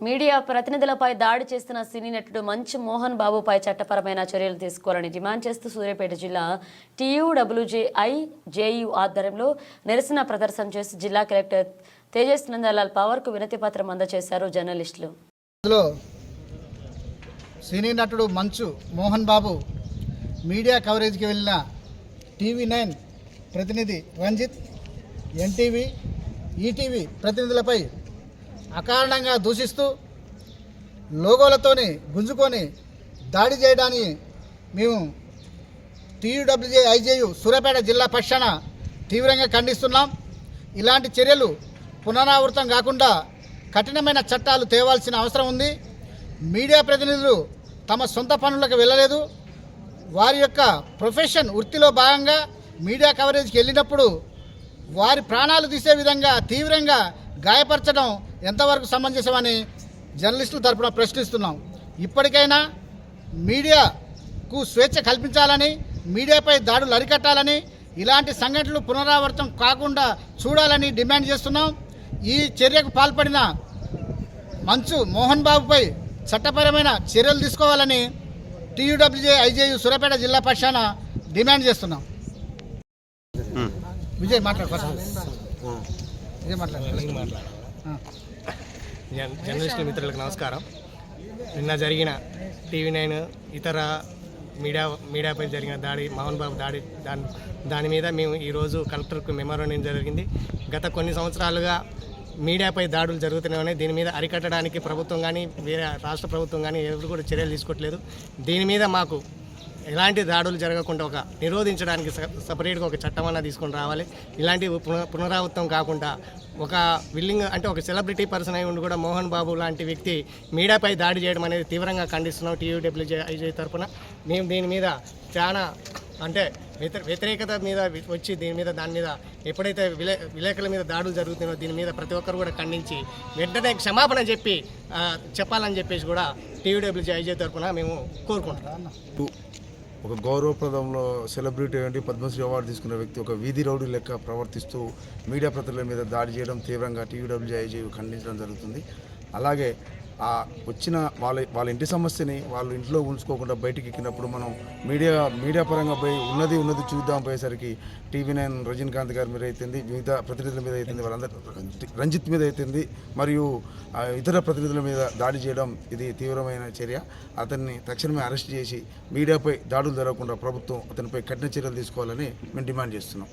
Media ప్రతినిధులపై దాడి చేస్తున్న సినీ నటుడు మంచు మోహన్ బాబుపై చట్టపరమైన చర్యలు తీసుకోవాలని డిమాండ్ చేస్తూ సూర్యాపేట జిల్లా టీయూడబ్ల్యూజేఐ జేయు ఆధ్వర్యంలో నిరసన ప్రదర్శన చేసి జిల్లా కలెక్టర్ తేజస్ నందలాల్ పవర్కు వినతి పత్రం అందజేశారు జర్నలిస్టులు. సినీ నటుడు మంచు మోహన్ బాబు మీడియా కవరేజ్కి వెళ్ళిన టీవీ నైన్ ప్రతినిధి రంజిత్ ఎన్టీవీ ఈటీవీ ప్రతినిధులపై అకారణంగా దూషిస్తూ లోగోలతోని గుంజుకొని దాడి చేయడాన్ని మేము టీయూడబ్ల్యూజే ఐజేయు సూర్యాపేట జిల్లా పక్షాన తీవ్రంగా ఖండిస్తున్నాం. ఇలాంటి చర్యలు పునరావృతం కాకుండా కఠినమైన చట్టాలు తేవాల్సిన అవసరం ఉంది. మీడియా ప్రతినిధులు తమ సొంత పనులకు వెళ్ళలేదు. వారి యొక్క ప్రొఫెషన్ వృత్తిలో భాగంగా మీడియా కవరేజ్కి వెళ్ళినప్పుడు వారి ప్రాణాలు తీసే విధంగా తీవ్రంగా గాయపరచడం ఎంతవరకు సమంజసమని జర్నలిస్టుల తరపున ప్రశ్నిస్తున్నాం. ఇప్పటికైనా మీడియాకు స్వేచ్ఛ కల్పించాలని మీడియాపై దాడులు అరికట్టాలని ఇలాంటి సంఘటనలు పునరావృతం కాకుండా చూడాలని డిమాండ్ చేస్తున్నాం. ఈ చర్యకు పాల్పడిన మంచు మోహన్ బాబుపై చట్టపరమైన చర్యలు తీసుకోవాలని టీయూడబ్ల్యూజే ఐజేయు సూర్యాపేట జిల్లా పక్షాన డిమాండ్ చేస్తున్నాం. విజయ్ మాట్లాడు ఫస్ట్ విజయ్ మాట్లాడు ఆ. జన్ జర్నలిస్టు మిత్రులకు నమస్కారం. నిన్న జరిగిన టీవీ నైన్ ఇతర మీడియా మీడియాపై జరిగిన దాడి మోహన్ బాబు దాడి దాని దాని మీద మేము ఈరోజు కలెక్టర్కు మెమోరం జరిగింది. గత కొన్ని సంవత్సరాలుగా మీడియాపై దాడులు జరుగుతున్నాయని దీని మీద అరికట్టడానికి ప్రభుత్వం కానీ వేరే రాష్ట్ర ప్రభుత్వం కానీ ఎవరు కూడా చర్యలు తీసుకోవట్లేదు. దీని మీద మాకు ఎలాంటి దాడులు జరగకుండా ఒక నిరోధించడానికి సపరేట్గా ఒక చట్టం అన్న తీసుకొని రావాలి. ఇలాంటి పున- పునరావృతం కాకుండా ఒక విల్లింగ్ అంటే ఒక సెలబ్రిటీ పర్సన్ అయి ఉండి కూడా మోహన్ బాబు లాంటి వ్యక్తి మీడియాపై దాడి చేయడం అనేది తీవ్రంగా ఖండిస్తున్నాం టీయూడబ్ల్యూజే ఐజే తరఫున మేము దీని మీద చాలా అంటే వ్యతిరేకత మీద వచ్చి దీని మీద దాని మీద ఎప్పుడైతే విలే విలేకరుల మీద దాడులు జరుగుతున్నాయో దీని మీద ప్రతి ఒక్కరు కూడా ఖండించి వెంటనే క్షమాపణ చెప్పి చెప్పాలని చెప్పేసి కూడా టీయూడబ్ల్యూజే ఐజే తరఫున మేము కోరుకుంటున్నాం. ఒక గౌరవప్రదంలో సెలబ్రిటీ ఏంటి పద్మశ్రీ అవార్డు తీసుకున్న వ్యక్తి ఒక వీధి రౌడీ లెక్క ప్రవర్తిస్తూ మీడియా ప్రతినిధుల మీద దాడి చేయడం తీవ్రంగా టీవీడబ్ల్యూఐజీ ఖండించడం జరుగుతుంది. అలాగే ఆ వచ్చిన వాళ్ళ వాళ్ళ ఇంటి సమస్యని వాళ్ళు ఇంట్లో ఉంచుకోకుండా బయటికి ఎక్కినప్పుడు మనం మీడియా మీడియా పరంగా పోయి ఉన్నది ఉన్నది చూద్దాం పోయేసరికి టీవీ నైన్ రజనీకాంత్ గారి మీద అయితుంది వివిధ ప్రతినిధుల మీద అయితుంది వాళ్ళందరూ రంజిత్ మీద అయితుంది మరియు ఇతర ప్రతినిధుల మీద దాడి చేయడం ఇది తీవ్రమైన చర్య. అతన్ని తక్షణమే అరెస్ట్ చేసి మీడియాపై దాడులు జరగకుండా ప్రభుత్వం అతనిపై కఠిన చర్యలు తీసుకోవాలని మేము డిమాండ్ చేస్తున్నాం.